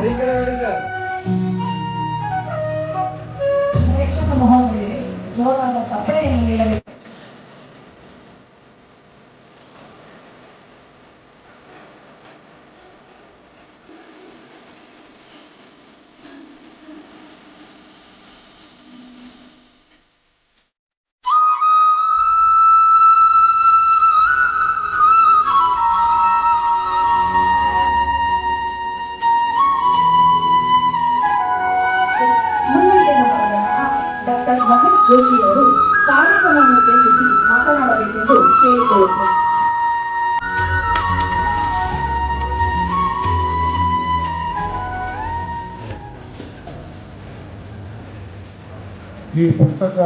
俺から俺から doctor Mahesh Joshi ಅವರು ಕಾರ್ಯಕ್ರಮವನ್ನು ಉದ್ದೇಶಿಸಿ ಮಾತನಾಡಬೇಕೆಂದು ಕೇಳಿಕೊಳ್ಳುತ್ತೇನೆ. ಈ ಪುಸ್ತಕ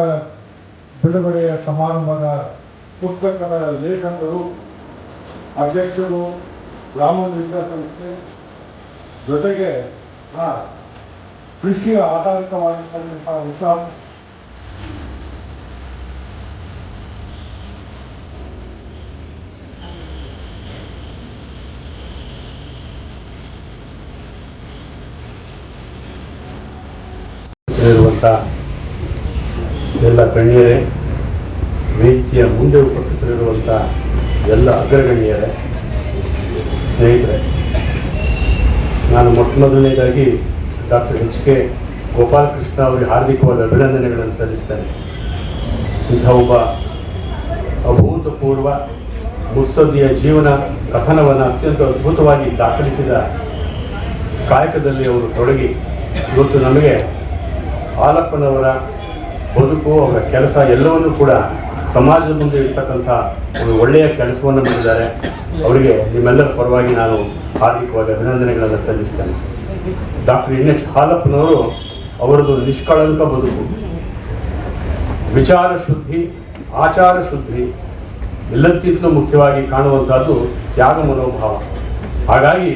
ಬಿಡುಗಡೆಯ ಸಮಾರಂಭದ ಪುಸ್ತಕದ ಲೇಖಕರು ಅಧ್ಯಕ್ಷರು ರಾಮನ್ ವಿದ್ಯಾಸಂಸ್ಥೆ ಜೊತೆಗೆ ಕೃಷಿ ಆಧಾರಿತವಾಗಿರ್ತಕ್ಕಂಥ ಉತ್ಸಾಹ ಇರುವಂಥ ಎಲ್ಲ ಗಣ್ಯರೇ, ವೇದಿಕೆಯ ಮುಂದೆ ಉಪಸ್ಥಿತರಿರುವಂಥ ಎಲ್ಲ ಅಗ್ರಗಣ್ಯರೇ, ಸ್ನೇಹಿತರೆ, ನಾನು ಮೊಟ್ಟ ಮೊದಲನೇದಾಗಿ ಡಾಕ್ಟರ್ ಎಚ್ ಕೆ ಗೋಪಾಲಕೃಷ್ಣ ಅವರಿಗೆ ಹಾರ್ದಿಕವಾದ ಅಭಿನಂದನೆಗಳನ್ನು ಸಲ್ಲಿಸ್ತೇನೆ. ಇಂಥ ಒಬ್ಬ ಅಭೂತಪೂರ್ವ ಮುತ್ಸದ್ದಿಯ ಜೀವನ ಕಥನವನ್ನು ಅತ್ಯಂತ ಅದ್ಭುತವಾಗಿ ದಾಖಲಿಸಿದ ಕಾಯಕದಲ್ಲಿ ಅವರು ತೊಡಗಿ ಇವತ್ತು ನಮಗೆ ಹಾಲಪ್ಪನವರ ಬದುಕು, ಅವರ ಕೆಲಸ ಎಲ್ಲವನ್ನು ಕೂಡ ಸಮಾಜದ ಮುಂದೆ ಇರ್ತಕ್ಕಂಥ ಒಂದು ಒಳ್ಳೆಯ ಕೆಲಸವನ್ನು ಮಾಡಿದ್ದಾರೆ. ಅವರಿಗೆ ನಿಮ್ಮೆಲ್ಲರ ಪರವಾಗಿ ನಾನು ಹಾರ್ದಿಕವಾದ ಅಭಿನಂದನೆಗಳನ್ನು ಸಲ್ಲಿಸ್ತೇನೆ. ಡಾಕ್ಟರ್ ಎನ್ ಎಚ್ ಹಾಲಪ್ಪನವರು ಅವರದ್ದು ನಿಷ್ಕಳಂಕ ಬದುಕು. ವಿಚಾರ ಶುದ್ಧಿ, ಆಚಾರ ಶುದ್ಧಿ ಎಲ್ಲದಕ್ಕಿಂತಲೂ ಮುಖ್ಯವಾಗಿ ಕಾಣುವಂಥದ್ದು ತ್ಯಾಗ ಮನೋಭಾವ. ಹಾಗಾಗಿ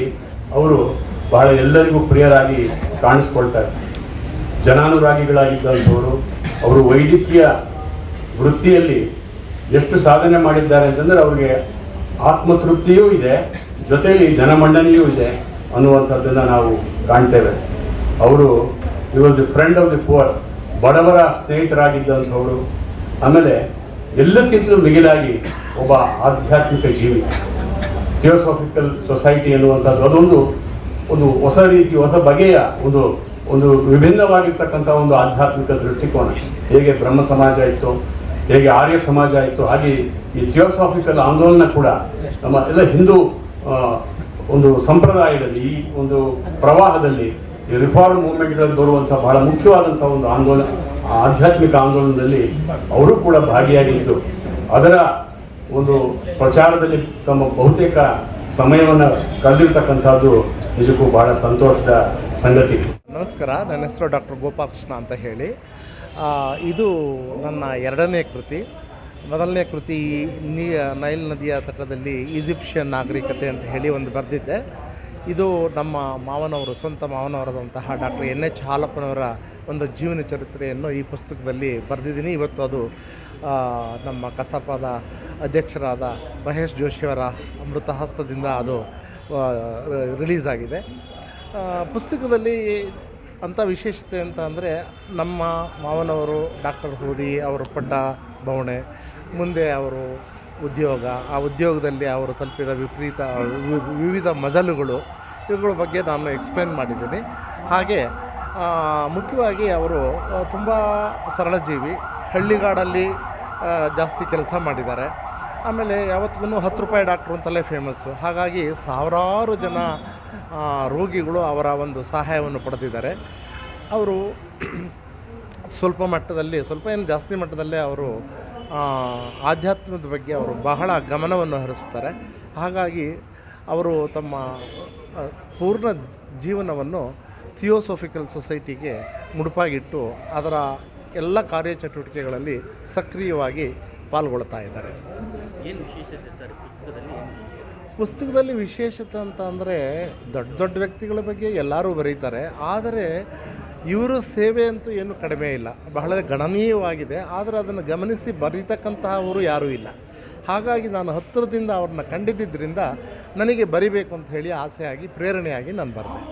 ಅವರು ಬಹಳ ಎಲ್ಲರಿಗೂ ಪ್ರಿಯರಾಗಿ ಕಾಣಿಸ್ಕೊಳ್ತಾರೆ ಜನಾನುರಾಗಿಗಳಾಗಿದ್ದಂಥವರು ಅವರು ವೈದ್ಯಕೀಯ ವೃತ್ತಿಯಲ್ಲಿ ಎಷ್ಟು ಸಾಧನೆ ಮಾಡಿದ್ದಾರೆ ಅಂತಂದರೆ ಅವರಿಗೆ ಆತ್ಮತೃಪ್ತಿಯೂ ಇದೆ, ಜೊತೆಯಲ್ಲಿ ಜನಮಂಡನೆಯೂ ಇದೆ ಅನ್ನುವಂಥದ್ದನ್ನು ನಾವು ಕಾಣ್ತೇವೆ. ಅವರು ಈ was the friend of the poor ಬಡವರ ಸ್ನೇಹಿತರಾಗಿದ್ದಂಥವರು, ಆಮೇಲೆ ಎಲ್ಲಕ್ಕಿಂತಲೂ ಮಿಗಿಲಾಗಿ ಒಬ್ಬ ಆಧ್ಯಾತ್ಮಿಕ ಜೀವಿ ಥಿಯೋಸಾಫಿಕಲ್ ಸೊಸೈಟಿ ಎನ್ನುವಂಥದ್ದು ಅದೊಂದು, ಒಂದು ಹೊಸ ರೀತಿ, ಹೊಸ ಬಗೆಯ ಒಂದು ಒಂದು ವಿಭಿನ್ನವಾಗಿರ್ತಕ್ಕಂಥ ಒಂದು ಆಧ್ಯಾತ್ಮಿಕ ದೃಷ್ಟಿಕೋನ. ಹೇಗೆ ಬ್ರಹ್ಮ ಸಮಾಜ ಇತ್ತು, ಹೇಗೆ ಆರ್ಯ ಸಮಾಜ ಇತ್ತು, ಹಾಗೆ ಈ ಥಿಯೋಸಾಫಿಕಲ್ ಆಂದೋಲನ ಕೂಡ ನಮ್ಮ ಎಲ್ಲ ಹಿಂದೂ ಒಂದು ಸಂಪ್ರದಾಯದಲ್ಲಿ, ಈ ಒಂದು ಪ್ರವಾಹದಲ್ಲಿ ಈ ರಿಫಾರ್ಮ್ ಮೂವ್ಮೆಂಟ್ಗಳಲ್ಲಿ ಬರುವಂಥ ಬಹಳ ಮುಖ್ಯವಾದಂಥ ಒಂದು ಆಂದೋಲನ ಆಧ್ಯಾತ್ಮಿಕ ಆಂದೋಲನದಲ್ಲಿ ಅವರು ಕೂಡ ಭಾಗಿಯಾಗಿದ್ದು. ಅದರ ಒಂದು ಪ್ರಚಾರದಲ್ಲಿ ತಮ್ಮ ಬಹುತೇಕ ಸಮಯವನ್ನು ಕಳೆದಿರ್ತಕ್ಕಂಥದ್ದು ನಿಜಕ್ಕೂ ಬಹಳ ಸಂತೋಷದ ಸಂಗತಿ. ನಮಸ್ಕಾರ, ನನ್ನ ಹೆಸರು ಡಾಕ್ಟರ್ ಗೋಪಾಲಕೃಷ್ಣ ಅಂತ ಹೇಳಿ. ಇದು ನನ್ನ ಎರಡನೇ ಕೃತಿ. ಮೊದಲನೇ ಕೃತಿ ನೀ, ನೈಲ್ ನದಿಯ ತಟದಲ್ಲಿ ಈಜಿಪ್ಷಿಯನ್ ನಾಗರಿಕತೆ ಅಂತ ಹೇಳಿ ಒಂದು ಬರೆದಿದ್ದೆ. ಇದು ನಮ್ಮ ಮಾವನವರು, ಸ್ವಂತ ಮಾವನವರದಂತಹ ಡಾಕ್ಟರ್ ಎನ್ ಎಚ್ ಹಾಲಪ್ಪನವರ ಒಂದು ಜೀವನ ಚರಿತ್ರೆಯನ್ನು ಈ ಪುಸ್ತಕದಲ್ಲಿ ಬರೆದಿದ್ದೀನಿ. ಇವತ್ತು ಅದು ನಮ್ಮ ಕಸಾಪದ ಅಧ್ಯಕ್ಷರಾದ ಮಹೇಶ್ ಜೋಶಿಯವರ ಅಮೃತ ಹಸ್ತದಿಂದ ಅದು ರಿಲೀಸ್ ಆಗಿದೆ. ಪುಸ್ತಕದಲ್ಲಿ ಅಂಥ ವಿಶೇಷತೆ ಅಂತ ಅಂದರೆ ನಮ್ಮ ಮಾವನವರು ಡಾಕ್ಟರ್ ಹೋದಿ ಅವರು ಪಟ್ಟ ಬವಣೆ, ಮುಂದೆ ಅವರು ಉದ್ಯೋಗ, ಆ ಉದ್ಯೋಗದಲ್ಲಿ ಅವರು ತಲುಪಿದ ವಿಪರೀತ ವಿವಿಧ ಮಜಲುಗಳು, ಇವುಗಳ ಬಗ್ಗೆ ನಾನು ಎಕ್ಸ್ಪ್ಲೇನ್ ಮಾಡಿದ್ದೀನಿ. ಹಾಗೆ ಮುಖ್ಯವಾಗಿ ಅವರು ತುಂಬ ಸರಳ ಜೀವಿ ಹಳ್ಳಿಗಾಡಲ್ಲಿ ಜಾಸ್ತಿ ಕೆಲಸ ಮಾಡಿದ್ದಾರೆ. ಆಮೇಲೆ ಯಾವತ್ತಿಗೂ ಹತ್ತು ರೂಪಾಯಿ ಡಾಕ್ಟ್ರು ಅಂತಲೇ ಫೇಮಸ್ಸು ಹಾಗಾಗಿ ಸಾವಿರಾರು ಜನ ರೋಗಿಗಳು ಅವರ ಒಂದು ಸಹಾಯವನ್ನು ಪಡೆದಿದ್ದಾರೆ. ಅವರು ಸ್ವಲ್ಪ ಮಟ್ಟದಲ್ಲಿ, ಸ್ವಲ್ಪ ಏನು ಜಾಸ್ತಿ ಮಟ್ಟದಲ್ಲೇ ಅವರು ಆಧ್ಯಾತ್ಮದ ಬಗ್ಗೆ ಅವರು ಬಹಳ ಗಮನವನ್ನು ಹರಿಸ್ತಾರೆ. ಹಾಗಾಗಿ ಅವರು ತಮ್ಮ ಪೂರ್ಣ ಜೀವನವನ್ನು ಥಿಯೋಸೋಫಿಕಲ್ ಸೊಸೈಟಿಗೆ ಮುಡುಪಾಗಿಟ್ಟು ಅದರ ಎಲ್ಲ ಕಾರ್ಯಚಟುವಟಿಕೆಗಳಲ್ಲಿ ಸಕ್ರಿಯವಾಗಿ ಪಾಲ್ಗೊಳ್ತಾ ಇದ್ದಾರೆ. ಪುಸ್ತಕದಲ್ಲಿ ವಿಶೇಷತೆ ಅಂತ ಅಂದರೆ ದೊಡ್ಡ ದೊಡ್ಡ ವ್ಯಕ್ತಿಗಳ ಬಗ್ಗೆ ಎಲ್ಲರೂ ಬರೀತಾರೆ. ಆದರೆ ಇವರು ಸೇವೆ ಅಂತೂ ಏನು ಕಡಿಮೆ ಇಲ್ಲ. ಬಹಳ ಗಣನೀಯವಾಗಿದೆ. ಆದರೆ ಅದನ್ನು ಗಮನಿಸಿ ಬರೀತಕ್ಕಂತಹವರು ಯಾರೂ ಇಲ್ಲ. ಹಾಗಾಗಿ ನಾನು ಹತ್ತಿರದಿಂದ ಅವ್ರನ್ನ ಕಂಡಿದ್ದರಿಂದ ನನಗೆ ಬರಿಬೇಕು ಅಂತ ಹೇಳಿ ಆಸೆಯಾಗಿ, ಪ್ರೇರಣೆಯಾಗಿ ನಾನು ಬರೆದೆ.